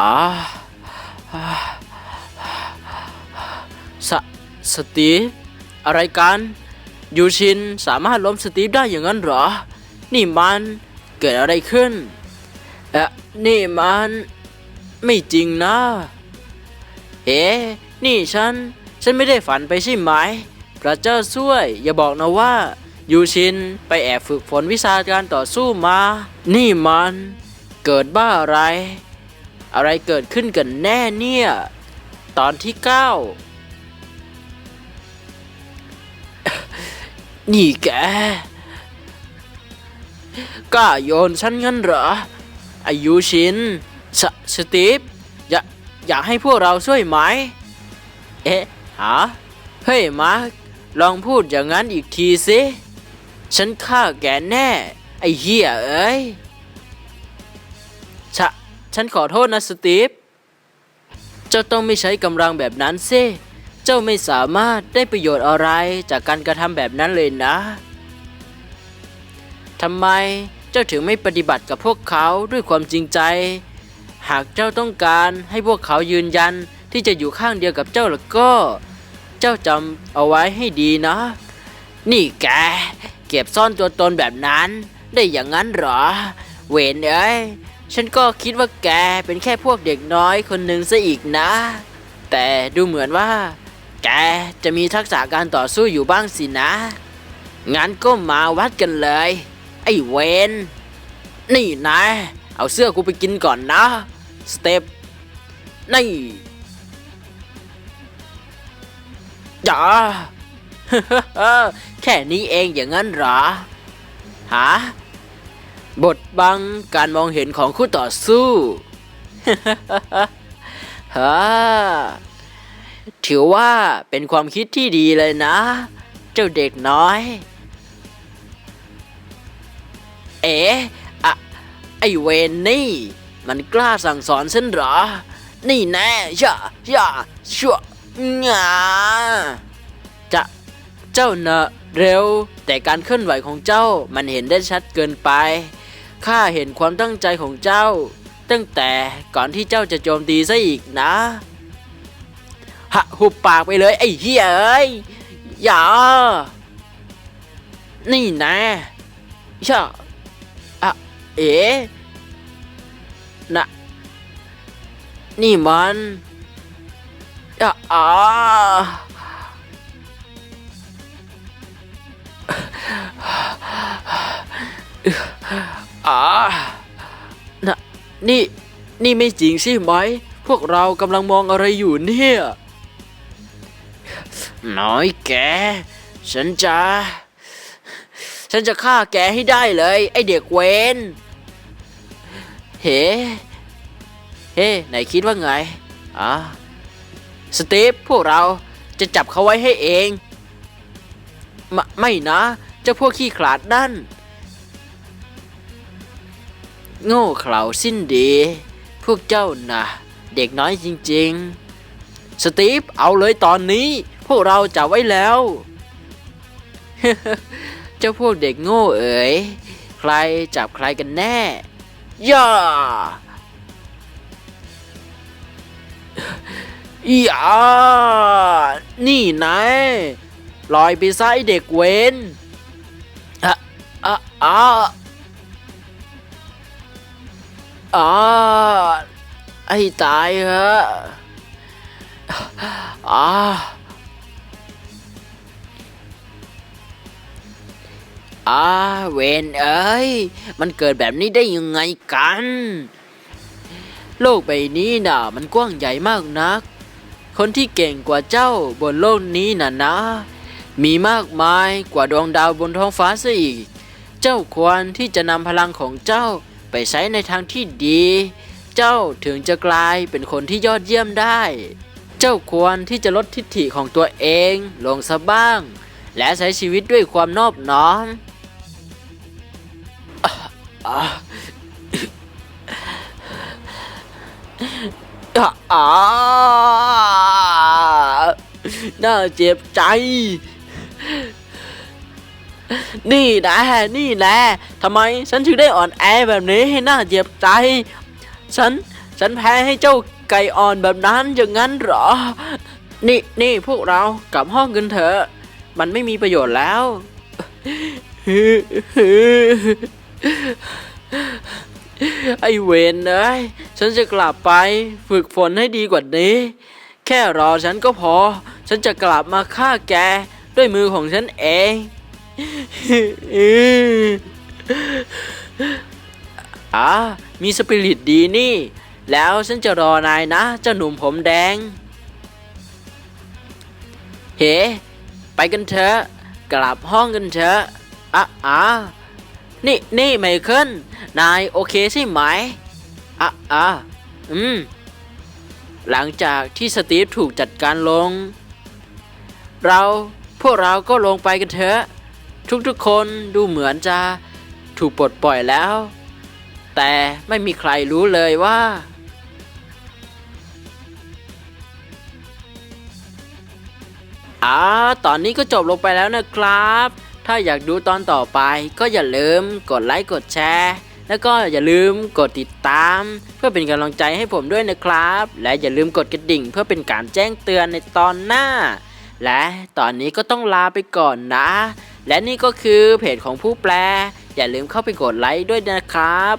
อ่าสสตีฟอะไรกันยูชินสามารถล้มสตีฟได้อย่างนั้นเหรอ นี่มันเกิดอะไรขึ้นเอะนี่มันไม่จริงนะเอ๊ะนี่ฉัน ฉันไม่ได้ฝันไปใช่ไหม พระเจ้าช่วย อย่าบอกนะว่ายูชินไปแอบฝึกฝนวิชาการต่อสู้มา นี่มัน เกิดบ้าอะไร อะไรเกิดขึ้นกันแน่เนี่ย ตอนที่เก้านี่แกกล้าโยนฉันงั้นเหรอ อายุชินสสตีฟอยากอยากให้พวกเราช่วยไหม เอ๊ะฮะเฮ้ยมาร์คลองพูดอย่างนั้นอีกทีสิ ฉันฆ่าแกแน่ ไอ้เหี้ยเอ้ย ฉันขอโทษนะสตีฟ เจ้าต้องไม่ใช้กำลังแบบนั้นสิเจ้าไม่สามารถได้ประโยชน์อะไรจากการกระทำแบบนั้นเลยนะทำไมเจ้าถึงไม่ปฏิบัติกับพวกเขาด้วยความจริงใจ หากเจ้าต้องการให้พวกเขายืนยันที่จะอยู่ข้างเดียวกับเจ้าแล้วก็ เจ้าจำเอาไว้ให้ดีนะ นี่แก เก็บซ่อนตัวตนแบบนั้น ได้อย่างนั้นเหรอ เวนเอ้ย ฉันก็คิดว่าแกเป็นแค่พวกเด็กน้อยคนหนึ่งซะอีกนะ แต่ดูเหมือนว่า แกจะมีทักษะการต่อสู้อยู่บ้างสินะ งั้นก็มาวัดกันเลย ไอ้เวนนี่นายเอาเสื้อกูไปกินก่อนนะสเต็ปนี่จ๋าแค่นี้เองอย่างนั้นเหรอฮะ บทบังการมองเห็นของคู่ต่อสู้ฮะถือว่าเป็นความคิดที่ดีเลยนะ เจ้าเด็กน้อย เอ๋อะไอเวนนี่ มันกล้าสั่งสอนฉันเหรอ นี่แน่ย่าย่าชัวงาจะเจ้าเนอะเร็ว แต่การเคลื่อนไหวของเจ้ามันเห็นได้ชัดเกินไป ข้าเห็นความตั้งใจของเจ้า ตั้งแต่ก่อนที่เจ้าจะโจมตีซะอีกนะหะหุบปากไปเลย ไอ้เหี้ยเอ้ยอย่า นี่นะย่าอะเอ๋นะนี่มันอะอ่า อ่านะนี่ นี่ไม่จริงใช่ไหม พวกเรากำลังมองอะไรอยู่เนี่ย น้อยแก ฉันจะ ฉันจะฆ่าแกให้ได้เลย ไอเด็กเวนเฮ้เฮ้ไหนคิดว่าไงอะสตีฟพวกเราจะจับเขาไว้ให้เองมไม่นะ เจ้าพวกขี้ขลาดนั่น โง่เขลาสิ้นดี พวกเจ้าน่ะ เด็กน้อยจริงๆ สตีฟเอาเลยตอนนี้ พวกเราจับไว้แล้ว เจ้าพวกเด็กโง่เอ๋ย ใครจับใครกันแน่ ย่าอย่านี่นายลอยไปซะไอเด็กเวนอะอะอะ อะไอ้ตายเหอะอ่าอาเวนเอ้ย มันเกิดแบบนี้ได้ยังไงกัน โลกใบนี้น่ะ มันกว้างใหญ่มากนัก คนที่เก่งกว่าเจ้าบนโลกนี้น่ะนะ มีมากมายกว่าดวงดาวบนท้องฟ้าซะอีก เจ้าควรที่จะนำพลังของเจ้า ไปใช้ในทางที่ดี เจ้าถึงจะกลายเป็นคนที่ยอดเยี่ยมได้ เจ้าควรที่จะลดทิฐิของตัวเองลงซะบ้าง และใช้ชีวิตด้วยความนอบน้อมน่าเจ็บใจ นี่นะนี่แหละทำไมฉันถึงได้อ่อนแอแบบนี้ให้น่าเจ็บใจ ฉัน ฉันแพ้ให้เจ้าไก่อ่อนแบบนั้นอย่างนั้นเหรอ นี่นี่พวกเรากลับห้องกันเถอะ มันไม่มีประโยชน์แล้วไอเวนเอ้ยฉันจะกลับไปฝึกฝนให้ดีกว่านี้ แค่รอฉันก็พอ ฉันจะกลับมาฆ่าแกด้วยมือของฉันเอง อ่ามีสปิริตดีนี่ แล้วฉันจะรอนายนะ เจ้าหนุ่มผมแดง เฮ้ ไปกันเถอะ กลับห้องกันเถอะอะอะนี่นี่ไมเคิลนายโอเคใช่ไหมอะอะอืม หลังจากที่สตีฟถูกจัดการลง เราพวกเราก็ลงไปกันเถอะ ทุกๆคนดูเหมือนจะถูกปลดปล่อยแล้ว แต่ไม่มีใครรู้เลยว่า อ่า ตอนนี้ก็จบลงไปแล้วนะครับ ถ้าอยากดูตอนต่อไป ก็อย่าลืมกดไลค์กดแชร์ แล้วก็อย่าลืมกดติดตาม เพื่อเป็นกำลังใจให้ผมด้วยนะครับ และอย่าลืมกดกระดิ่งเพื่อเป็นการแจ้งเตือนในตอนหน้า และตอนนี้ก็ต้องลาไปก่อนนะ และนี่ก็คือเพจของผู้แปล อย่าลืมเข้าไปกดไลค์ด้วยนะครับ